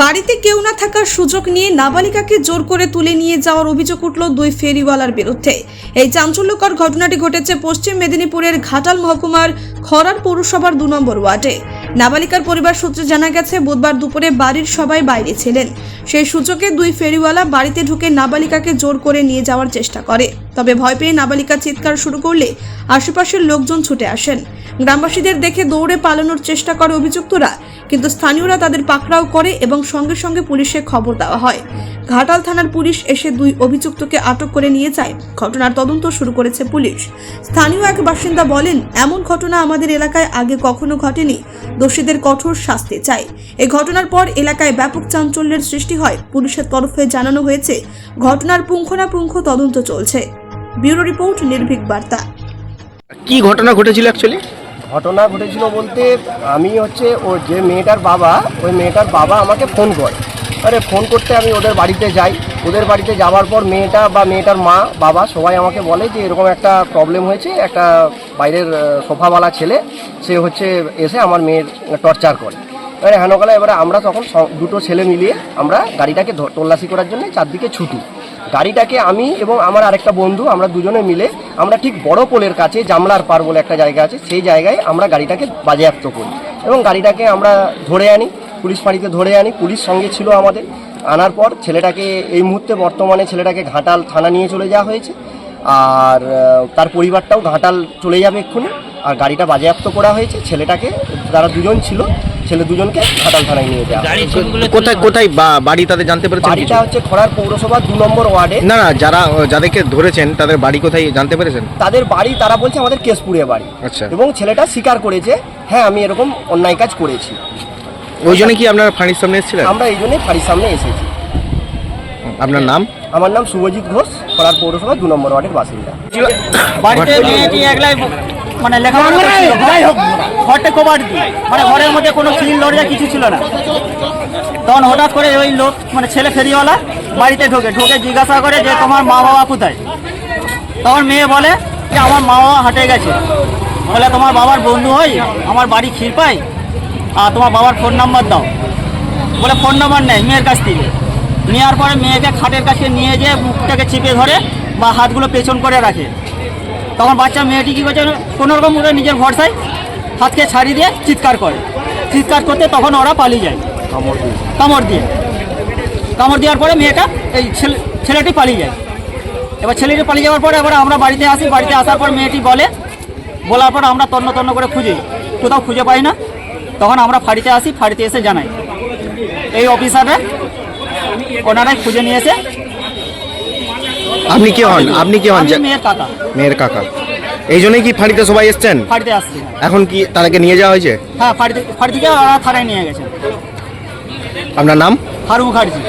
বাড়িতে কেউ না থাকার সুযোগ নিয়ে নাবালিকাকে জোর করে তুলে নিয়ে যাওয়ার অভিযোগ উঠল দুই ফেরিওয়ালার বিরুদ্ধে। এই চাঞ্চল্যকর ঘটনাটি ঘটেছে পশ্চিম মেদিনীপুরের ঘাটাল মহকুমার খরার পৌরসভার দু নম্বর ওয়ার্ডে। নাবালিকার পরিবার সূত্রে জানা গেছে, বুধবার দুপুরে বাড়ির সবাই বাইরে ছিলেন। সেই সূচকে দুই ফেরিওয়ালা বাড়িতে ঢুকে নাবালিকাকে জোর করে নিয়ে যাওয়ার চেষ্টা করে। তবে ভয় পেয়ে নাবালিকা চিৎকার শুরু করলে আশেপাশের লোকজন ছুটে আসেন। গ্রামবাসীদের দেখে দৌড়ে পালানোর চেষ্টা করে অভিযুক্তরা, কিন্তু স্থানীয়রা তাদের পাকড়াও করে এবং সঙ্গে সঙ্গে পুলিশে খবর দেওয়া হয়। ঘাটাল থানার পুলিশ এসে দুই অভিযুক্তকে আটক করে নিয়ে যায়। ঘটনার তদন্ত শুরু করেছে পুলিশ। স্থানীয় এক বাসিন্দা বলেন এমন ঘটনা আমাদের এলাকায় আগে কখনো ঘটেনি। দোষীদের কঠোর শাস্তি চাই। এই ঘটনার পর এলাকায় ব্যাপক চাঞ্চল্যের সৃষ্টি হয়। পুলিশের তরফে জানানো হয়েছে ঘটনার পুঙ্খানুপুঙ্খ তদন্ত চলছে। ব্যুরো রিপোর্ট নির্ভীক বার্তা। কি ঘটনা ঘটেছিল অ্যাকচুয়ালি ঘটনা ঘটেছিল বলতে আমি হচ্ছে ও যে মেয়েটার বাবা ওই মেয়েটার বাবা আমাকে ফোন করে। আরে ফোন করতে আমি ওদের বাড়িতে যাই। ওদের বাড়িতে যাওয়ার পর মেয়েটা বা মেয়েটার মা, বাবা সবাই আমাকে বলে যে এরকম একটা প্রবলেম হয়েছে। একটা বাইরের সোফাওয়ালা ছেলে, সে হচ্ছে এসে আমার মেয়ের টর্চার করে। এবারে হেনকালা এবারে আমরা তখন দুটো ছেলে মিলিয়ে আমরা গাড়িটাকে তল্লাশি করার জন্য চারদিকে ছুটি। গাড়িটাকে আমি এবং আমার আরেকটা বন্ধু, আমরা দুজনে মিলে আমরা ঠিক বড় পোলের কাছে জামলার পার বলে একটা জায়গা আছে, সেই জায়গায় আমরা গাড়িটাকে বাজেয়াপ্ত করি। এবং গাড়িটাকে আমরা ধরে আনি। পুলিশ ফাঁড়িতে ধরে আনি। পুলিশ সঙ্গে ছিল আমাদের। আনার পর ছেলেটাকে এই মুহূর্তে বর্তমানে ছেলেটাকে ঘাটাল থানা নিয়ে চলে যাওয়া হয়েছে। আর তার পরিবারটাও ঘাটাল চলে যাবে এক্ষুনি। আর গাড়িটা বাজেয়াপ্ত করা হয়েছে। ছেলেটাকে তারা দুজন ছিল ছেলে দুজনকে ঘাটাল থানায় নিয়ে যাওয়া কোথায় কোথায় বা- বাড়ি তাদের জানতে পেরেছেন বাড়িটা হচ্ছে খড়ার পৌরসভা দু নম্বর ওয়ার্ডে। না না যারা যাদেরকে ধরেছেন তাদের বাড়ি কোথায় জানতে পেরেছেন? তাদের বাড়ি তারা বলছে আমাদের কেশপুরে বাড়ি। আচ্ছা। এবং ছেলেটা স্বীকার করেছে হ্যাঁ আমি এরকম অন্যায় কাজ করেছি। ওই জন্য কি আপনারা ফাঁড়ির সামনে এসেছিলেন? আমরা এই জন্যই ফাঁড়ির সামনে এসেছি। আপনার নাম? আমার নাম শুভজিৎ ঘোষ খড়ার পৌরসভা দু নম্বর ওয়ার্ডের বাসিন্দা। বাড়িতে মেয়েটি একলাই মানে লেখাপড়া করছিল যাই হোক। ঘরটা কবাট দিয়ে। মানে ঘরের মধ্যে কোনো সিল দরজা কিছু ছিল না। তখন হঠাৎ করে ওই লোক মানে ছেলে ফেরিওয়ালা বাড়িতে ঢোকে। ঢোকে জিজ্ঞাসা করে যে তোমার মা বাবা কোথায়? তখন মেয়ে বলে যে আমার মা বাবা হাটে গেছে। বলে তোমার বাবার বন্ধু হয় আমার বাড়ি ক্ষীর পাই আর তোমার বাবার ফোন নাম্বার দাও। বলে ফোন নাম্বার নেয় মেয়ের কাছ থেকে। নেওয়ার পরে মেয়েকে খাটের কাছে নিয়ে যেয়ে মুখটাকে চেপে ধরে বা হাতগুলো পেছন করে রাখে। তখন বাচ্চা মেয়েটি কী করছে? কোনো রকম করে নিজের ভরসায় হাতকে ছাড়িয়ে দিয়ে চিৎকার করে। চিৎকার করতে তখন ওরা পালিয়ে যায়। কামড় দিয়ে। কামড় দেওয়ার পরে মেয়েটা এই ছেলে ছেলেটি পালিয়ে যায়। এবার ছেলেটি পালিয়ে যাওয়ার পরে এবার আমরা বাড়িতে আসি। বাড়িতে আসার পর মেয়েটি বলে বলার পর আমরা তন্ন তন্ন করে খুঁজি। কোথাও খুঁজে পাই না। তখন আমরা ফাঁড়িতে আসি ফাড়িতে এসে জানাই। এই অফিসারে ওনারাই খুঁজে নিয়েছে আপনি কি হন? আপনি কি হন? মেয়ের কাকা। মেয়ের কাকা। এই জন্যই কি ফাঁড়িতে সবাই এসছেন? ফাড়িতে আসছে। এখন কি তাদেরকে নিয়ে যাওয়া হয়েছে? হ্যাঁ ফাড়িতে ফাড়িতে ফাঁড়ি থেকে ওরা থানায় নিয়ে গেছে। আপনার নাম? হারু মুখার্জি।